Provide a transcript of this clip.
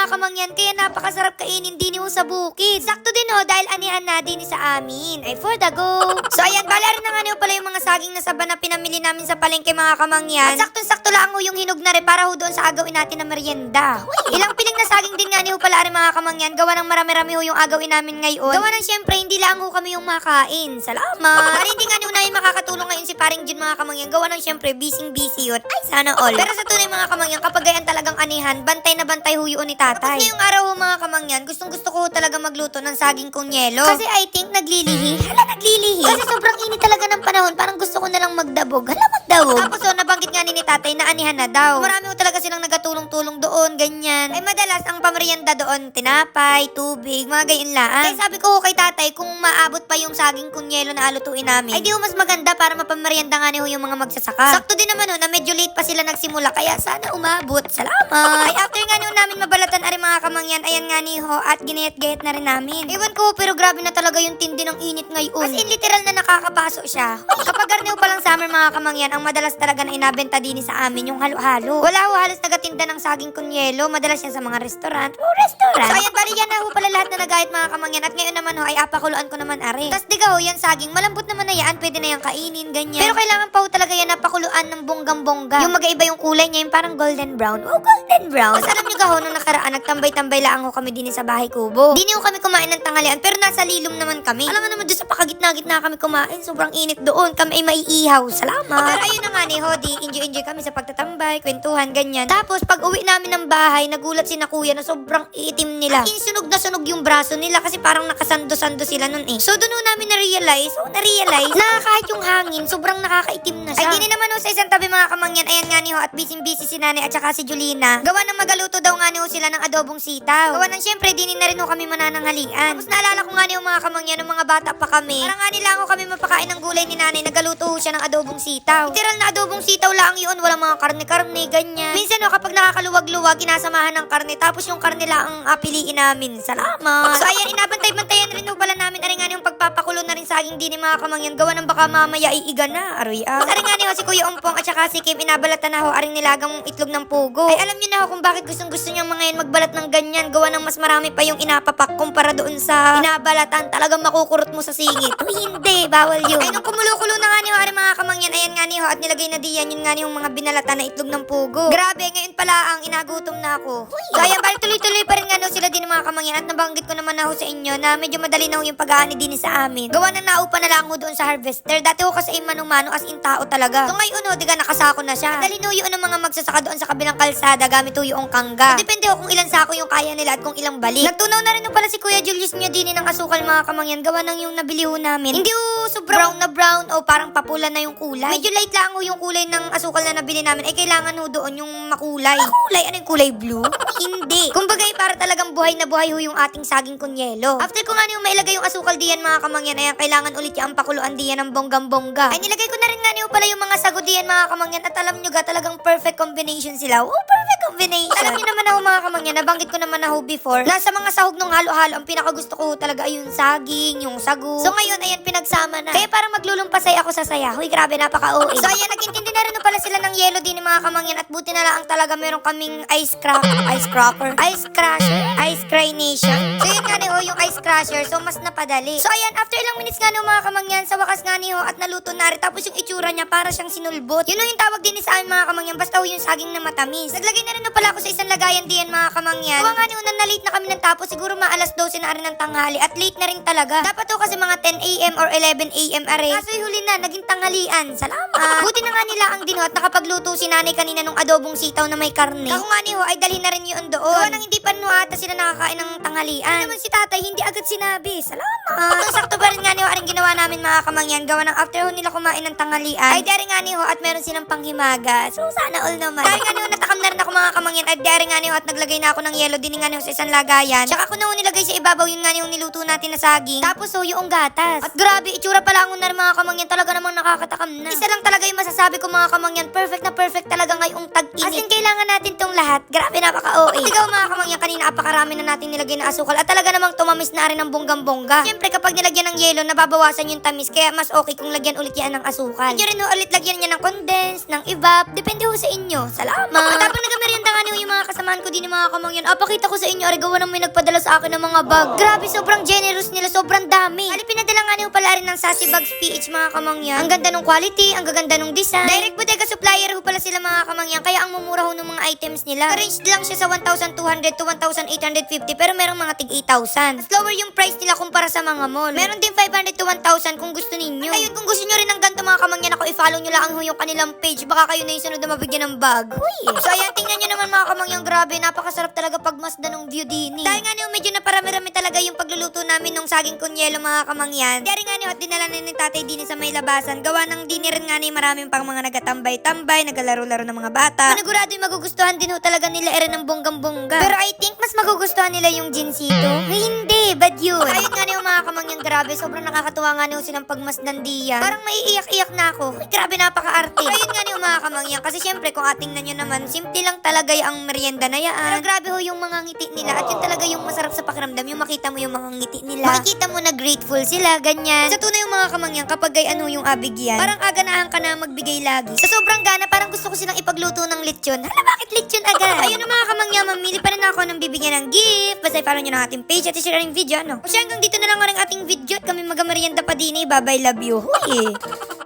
mga kamangyan, kaya napakasarap kainin din ho sa bukid. Sakto din ho, dahil anihan na din sa amin. Ay, for the go. so ayan, bala rin na nga ho pala yung mga saging na saba na pinamili namin sa palengke mga kamangyan. At sakto-sakto lang ho yung hinog na rin para ho doon sa agawin natin na merienda. Ilang piling na saging din nga ni ho pala rin mga kamangyan. Gawa ng marami-rami ho yung agawin namin ngayon. Gawa ng syempre, hindi lang ho kami yung makain. Salamat. Para hindi nga ni makakatulong ngayon si paring Jun mga kamangyan. Gawa ng syempre, busy-busy yun. Ay, sana all. Pero sa tunay mga kamangyan, kapag gayan talagang anihan, bantay na bantay ho yun ni tatay. Tapos ngayong araw ho mga kamangyan, gustong gusto ko talaga magluto ng saging kong yelo. Kasi I think naglilihi. Hala, naglilihi. Kasi sobrang init talaga ng panahon. Parang gusto ko na lang magdabog. Hala, magdabog. Tapos ho, nabanggit nga ni ni tatay na anihan na daw. Marami ho talaga silang nagatulong-tulong doon, ganyan. Ay madalas, ang pamerienda doon, tinapay, tubig, mga gayon laan. Kaya sabi ko kay tatay, kung maabot pa yung saging kunyelo na alutuin namin, ay di mas maganda para mapamerienda nga ni ho yung mga magsasaka. Sakto din naman ho, na medyo late pa sila nagsimula, kaya sana umabot. Salamat! ay after nga ho namin mabalatan mga kamangyan, ayan nga ni ho, at ginayat-gayat na rin namin. Ewan ko, pero grabe na talaga yung tindi ng init ngayon. As in, literal na nakakapaso siya. Kapag garneho pa lang summer mga kamangyan, ang madalas talaga na inabenta din sa amin yung halo-halo. Wala ho halos nagatinda ng saging kunyelo, madalas yan sa mga restaurant. Oh, restaurant! So ayan, bali yan na ho pala lahat na nagahit mga kamangyan. At ngayon naman ho, ay apakuluan ko naman are. Tapos diga ho, yan saging, malambot naman na yan, pwede na yan kainin, ganyan. Pero kailangan pa ho talaga yan napakuluan ng bonggang-bongga. Yung magaiba yung kulay niya, yung parang golden brown. Oh, golden brown! Tapos alam nyo ka ho, nung nakaraan, nagtambay-tambay lang ho kami din sa bahay kubo. Di kami kumain ng tanghalian, pero nasa lilom naman kami. Alam naman doon sa pakagitna-gitna kami kumain, sobrang init doon. Kami ay maiihaw. Salamat. Pero ayun na nga ni Hodi, enjoy-enjoy kami sa pagtatambay, kwentuhan, ganyan. Tapos pag uwi namin ng bahay, nagulat si na kuya na sobrang itim nila. In, sunog na sunog yung braso nila kasi parang nakasando-sando sila nun eh. So doon namin na-realize, oh, na-realize na kahit yung hangin, sobrang nakakaitim na siya. Ay, di naman ho sa isang tabi mga kamangyan, ayan nga ni ho, at busy-busy si nanay at saka si Julina. Gawa ng magaluto daw nga ni ho sila ng adobong sitaw. Gawa ng syempre, di na rin ho kami manananghalian. Tapos naalala ko nga ni ho mga kamangyan, nung mga bata pa kami. Parang nga nila ho kami mapakain ng gulay ni nanay, nagaluto ho siya ng adobong sitaw. Literal na adobong sitaw lang yun, walang mga karne-karne, ganyan. Minsan ho, kapag nakakaluwag-luwag, kinasamahan ng karne, tapos yung karne lang ang ah, piliin namin. Salamat. So ayan, inabantay-bantayan rin pala namin, aring nga ni yung pagpapakulo na rin saging din ni mga kamangyan, gawa ng baka mamaya iiga na, aroy ah. Aring nga ni ho, si Kuya Umpong at saka si Kim, inabalatan na ho, aring nilagang itlog ng pugo. Ay alam niyo na ho kung bakit gustong gusto niyang mga yan magbalat ng ganyan, gawa ng mas marami pa yung inapapak kumpara doon sa inabalatan, talagang makukurot mo sa singit. Uy, hindi, bawal yun. Ay, nung kumulo-kulo na nga ni ho, aring mga kamangyan, ayan nga ni ho, at nilagay na diyan, yun nga ni yung mga binalatan na itlog ng pugo. Grabe, ngayon pala ang inagutom na ako. So ayan, balik tuloy-tuloy pa rin nga no, sila din ng mga kamangyan, at nabanggit ko naman na ho sa inyo na medyo madali na ho yung pag-aani din sa amin. Gawa na naupa na lang ho doon sa harvester. Dati ho kasi ay manong-mano as in tao talaga. So ngayon ho, diga nakasako na siya. Madali yun ang mga magsasaka doon sa kabilang kalsada gamit ho yung kangga. So, depende ho kung ilan sako yung kaya nila at kung ilang balik. Nagtunaw na rin ho pala si Kuya Julius nyo din ng asukal mga kamangyan. Gawa ng yung nabili ho namin. Hindi ho sobrang brown na brown o parang papula na yung kulay. Medyo light lang ho yung kulay ng asukal na nabili namin. Ay kailangan ho doon yung makulay. Makulay? Ano yung kulay blue? Hindi. Kumbaga ay para talagang buhay na buhay ho yung ating saging kunyelo. After ko nga niyo mailagay yung asukal diyan mga kamangyan, ayan kailangan ulit yung pakuluan diyan ng bonggang-bongga. Ay nilagay ko na rin nga niyo pala yung mga sago diyan mga kamangyan at alam nyo ga talagang perfect combination sila. Oh, perfect combination. Alam niyo naman ako mga kamangyan, nabanggit ko naman ako before, na sa mga sahog ng halo-halo, ang pinakagusto ko talaga ay yung saging, yung sago. So ngayon, ayan, pinagsama na. Kaya parang maglulumpasay ako sa saya. Huy, grabe, napaka-OA. So ayan, nagintindi na rin pala sila ng yelo din ng mga kamangyan at buti na lang ang talaga meron kaming ice crack, ice cracker, ice crusher, ice cry nation. So yun nga crusher, so mas napadali. So ayan, after ilang minutes nga no mga kamangyan, sa wakas nga ni ho at naluto na rin. Tapos yung itsura niya para siyang sinulbot. Yun yung tawag din sa amin mga kamangyan, basta yung saging na matamis. Naglagay na rin ho pala ako sa isang lagayan diyan mga kamangyan. Gawa nga ni ho, na late na kami ng tapos, siguro mga alas 12 na rin ng tanghali at late na rin talaga. Dapat ho kasi mga 10 a.m. or 11 a.m. are. Kaso huli na, naging tanghalian. Salamat. Buti na nga nila ang dinho at nakapagluto si nanay kanina nung adobong sitaw na may karne. Ako nga ni ho, ay dalhin na rin yun doon. Gawa nang hindi pa no ata sila nakakain ng tanghalian. Ano naman si tatay, hindi agad sinabi. Salamat. Ang sakto pa rin nga ni ho, aring ginawa namin mga kamangyan. Gawa ng after ho nila kumain ng tanghalian. Ay dari nga ni ho, at meron silang panghimaga. So sana all naman. Dari nga ni ho, natakam na rin ako mga kamangyan. At dari nga ni ho, at naglagay na ako ng yelo din nga ni ho sa isang lagayan. Tsaka ko na ho nilagay sa ibabaw yun nga ni ho niluto natin na saging. Tapos ho, yung gatas. At grabe, itsura pala ang na rin mga kamangyan. Talaga namang nakakatakam na. Isa lang talaga yung masasabi ko mga kamangyan. Perfect na perfect talaga ngayong tag-init. As in, kailangan natin tong lahat. Grabe, napaka-OA. Ikaw mga kamangyan, kanina apakarami na natin nilagay na asukal. At talaga namang tumamis na rin ng bonggang-bongga. Siyempre, kapag nilagyan ng yelo, nababawasan yung tamis. Kaya mas okay kung lagyan ulit yan ng asukal. Pwede rin ulit lagyan niya ng condense, ng evap. Depende ho sa inyo. Salamat. At habang nagmerienda nga niyo yung mga kasama kasamahan ko din yung mga kamangyan. Ah, pakita ko sa inyo, ari gawa nang may nagpadala sa akin ng mga bag. Grabe, sobrang generous nila, sobrang dami. Ali, pinadala nga niyo pala rin ng Sassy Bags PH mga kamangyan. Ang ganda ng quality, ang gaganda ng design. Direct bodega supplier ho pala sila mga kamangyan, kaya ang mumura ho ng mga items nila. Range lang siya sa 1,200 to 1,850, pero merong mga tig 8,000. Mas lower yung price nila kumpara sa mga mall. Meron din 500 to 1,000 kung gusto ninyo. Ayun, kung gusto nyo rin ng ganito mga kamangyan ako, i-follow nyo lang yung kanilang page. Baka kayo na yung sunod na mabigyan ng bag. Uy. So ayan, tingnan nyo naman mga kamangyan, grabe. Napakasarap talaga pagmasdan ng view din eh. Dahil nga niyo, medyo naparami-rami talaga yung pagluluto namin ng saging kunyelo mga kamangyan. Rin nga niyo, at dinala na ni tatay din sa may labasan. Gawa ng dinner nga ni maraming pang mga nagatambay-tambay, naglalaro-laro ng mga bata. Panigurado yung magugustuhan din ho talaga nila ere ng bonggang-bongga. Pero I think mas magugustuhan nila yung ginsito. Ay, hindi, grabe. Sobrang nakakatuwa nga niyo silang pagmasdan diyan. Parang maiiyak-iyak na ako. Ay, grabe, napaka-arte. Ayun nga niyo mga kamangyan, kasi syempre kung ating na nyo naman, simple lang talaga yung merienda na yan. Pero grabe ho yung mga ngiti nila at yun talaga yung masarap sa pakiramdam, yung makita mo yung mga ngiti nila. Makikita mo na grateful sila, ganyan. Sa tunay yung mga kamangyan, kapag ay ano yung abig yan, parang aganahan ka na magbigay lagi. Sa sobrang gana, parang gusto ko silang ipagluto ng lechon. Hala, bakit lechon agad? Ayun na mga kamangyan, mamili pa rin ako ng bibigyan ng gift. Basta i-follow nyo ng ating page at i-share yung video, ano? O siya, hanggang dito na lang ang ating video at kami magamarienda pa din eh. Bye-bye, love you. Huy!